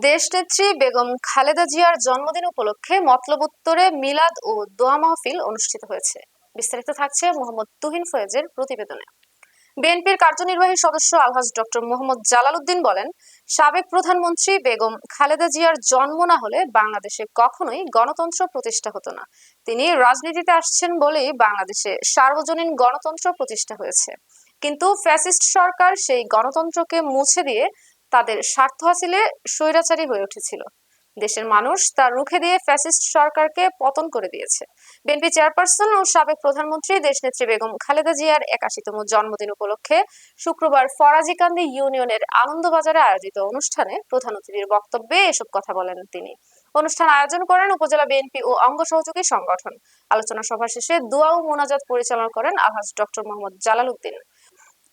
দেশনেত্রী বেগম খালেদা জিয়ার জন্মদিন উপলক্ষে মতলব উত্তরে মিলাদ ও দোয়া মাহফিল অনুষ্ঠিত হয়েছে। বিস্তারিত থাকছে মোহাম্মদ তুহিন ফয়েজের প্রতিবেদনে। বিএনপির কার্যনির্বাহী সদস্য আলহাজ ডক্টর মোহাম্মদ জালাল উদ্দিন বলেন, সাবেক প্রধানমন্ত্রী বেগম খালেদা জিয়ার জন্ম না হলে বাংলাদেশে কখনোই গণতন্ত্র প্রতিষ্ঠা হতো না। তিনি রাজনীতিতে আসছেন বলেই বাংলাদেশে সার্বজনীন গণতন্ত্র প্রতিষ্ঠা হয়েছে। কিন্তু ফ্যাসিস্ট সরকার সেই গণতন্ত্রকে মুছে দিয়ে তাদের স্বার্থ হাসিলে স্বৈরাচারী হয়ে উঠেছিল। দেশের মানুষ তা রুখে দিয়ে ফ্যাসিস্ট সরকারকে পতন করে দিয়েছে। বিএনপি চেয়ারপারসন ও সাবেক প্রধানমন্ত্রী দেশনেত্রী বেগম খালেদা জিয়ার একাশিতম জন্মদিন উপলক্ষে শুক্রবার ফরাজিকান্দি ইউনিয়নের আনন্দবাজারে আয়োজিত অনুষ্ঠানে প্রধান অতিথির বক্তব্যে এসব কথা বলেন তিনি। অনুষ্ঠান আয়োজন করেন উপজেলা বিএনপি ও অঙ্গ সহযোগী সংগঠন। আলোচনা সভা শেষে দোয়া ও মোনাজাত পরিচালনা করেন আলহাজ ডক্টর মোহাম্মদ জালাল উদ্দিন।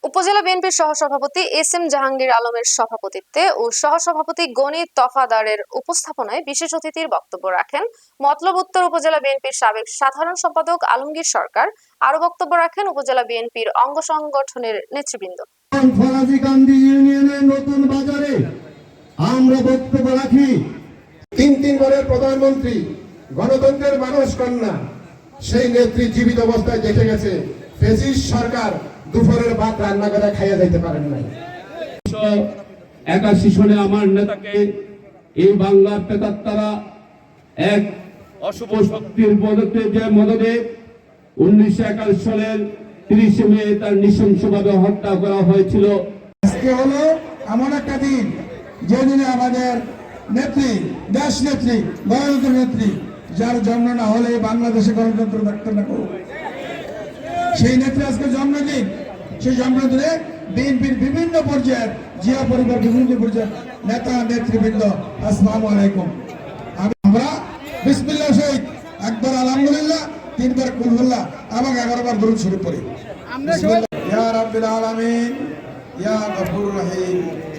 উপজেলা বিএনপির সহসভাপতি এস এম জাহাঙ্গীর আলমের সভাপতিত্বে ও সহসভাপতি গণিত তফাদারের উপস্থাপনায় বিশেষ অতিথির বক্তব্য রাখেন মতলব উত্তর উপজেলা বিএনপির সাবেক সাধারণ সম্পাদক আলমগীর সরকার। আরও বক্তব্য রাখেন উপজেলা বিএনপির অঙ্গ সংগঠনের নেতৃবৃন্দ। নতুন বাজারে আমরা বক্তব্য রাখি। তিন তিনবারের প্রধানমন্ত্রী, গণতন্ত্রের মানুষ কন্যা, সেই নেত্রী জীবিত অবস্থায় দেখে গেছে ফেসিস সরকার দুপুরের ভাত রান্না করে খাইয়া যাইতে পারেন নাই। একাশি সনে আমার নেতাকে এই বাংলার তারা এক অশুভ শক্তির মদতে যে মদতে উনিশশো একাশ সালের তিরিশে মে তার নৃশংসভাবে হত্যা করা হয়েছিল। আজকে হলো এমন একটা দিন যেদিনে আমাদের নেত্রী দেশ নেত্রী গণতন্ত্র নেত্রী যার জন্ম না হলে বাংলাদেশে গণতন্ত্র থাকতে না। সেই নেত্রী আজকে জন্মদিন। সেই জন্মদিনে বিএনপির বিভিন্ন পর্যায়ের জিয়া পরিবার বিভিন্ন পর্যায়ের নেতা নেতৃবৃন্দ আসসালামু আলাইকুম। আমরা বিসমিল্লাহ শহীদ একবার আলহামদুলিল্লাহ তিনবার কুলহুল্লাহ এবং এগারো বার দরুদ শরীফ পড়ি। ইয়া রাব্বিল আলামিন ইয়া গফুর রহিম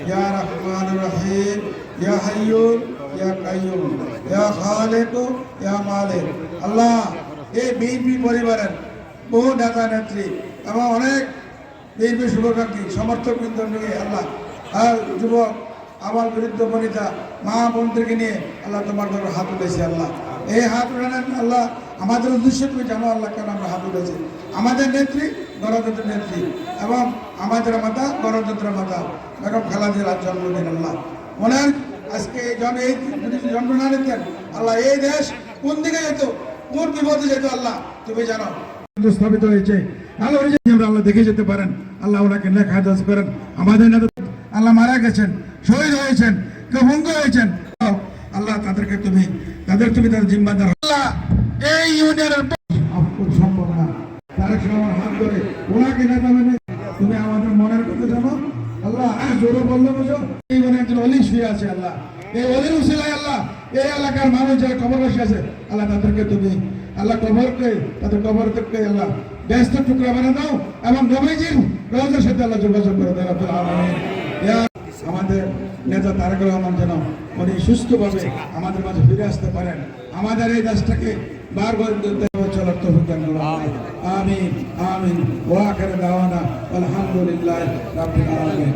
ইয়া রহমানুর রহিম ইয়া হাইয়ুন ইয়া কাইয়ুম ইয়া খালিক ইয়া মালিক। আল্লাহ এই বিএনপি পরিবারের বহু নেতা নেত্রী এবং অনেক বিএনপি শুভাকাঙ্ক্ষী সমর্থক নিয়ে আল্লাহ, আর যুবক, আমার বিরুদ্ধ বনিতা, মা নিয়ে আল্লাহ তোমার ঘরে হাত উঠেছে আল্লাহ। এই হাত উঠানেন আল্লাহ আমাদের উদ্দেশ্য তুমি জানো আল্লাহ কেন আমরা হাত উঠেছি। আমাদের নেত্রী গণতন্ত্র নেত্রী এবং আমাদের মাতা গণতন্ত্রের মাতা, বেগম খালাদের আজ জন্মদিন আল্লাহ। ওনার আজকে জন এই যদি জন্ম না নিতেন, আল্লাহ এই দেশ কোন দিকে যেত? কোন বিপদে যেত আল্লাহ? তুমি জানো। স্থাপিত হয়েছে। আল্লাহ আমরা আল্লাহ দেখে যেতে পারেন। আল্লাহ ওনাকে লেখা হাজাজ করেন। আমাদের আল্লাহ মারা গেছেন, শহীদ হয়েছেন, কেউ ভঙ্গ হয়েছেন। আল্লাহ তাদেরকে তুমি তাদের তুমি তাদের জিম্মাদার আল্লাহ এই ইউনিয়নের মেনে। আমাদের জানো? আল্লাহ, আর এই অলি শুয়ে আছে আল্লাহ। এই অলির আল্লাহ, এই এলাকার মানুষ যারা কবর বসে আছে, আল্লাহ তাদেরকে তুমি আল্লাহ কবরকে, তাদের কবর থেকে আল্লাহ ব্যস্ত টুকরা বানিয়ে দাও এবং নবীজির রোজের সাথে আল্লাহ যোগাযোগ করে দেয় আমাদের নেতা তারেক রহমান যেন উনি সুস্থভাবে আমাদের মাঝে ফিরে আসতে পারেন। আমাদের এই দেশটাকে বারবার চলার তৌফিক আমিন আমিন। ওয়া আখির দাওয়ানা, আলহামদুলিল্লাহ রাব্বিল আলামিন।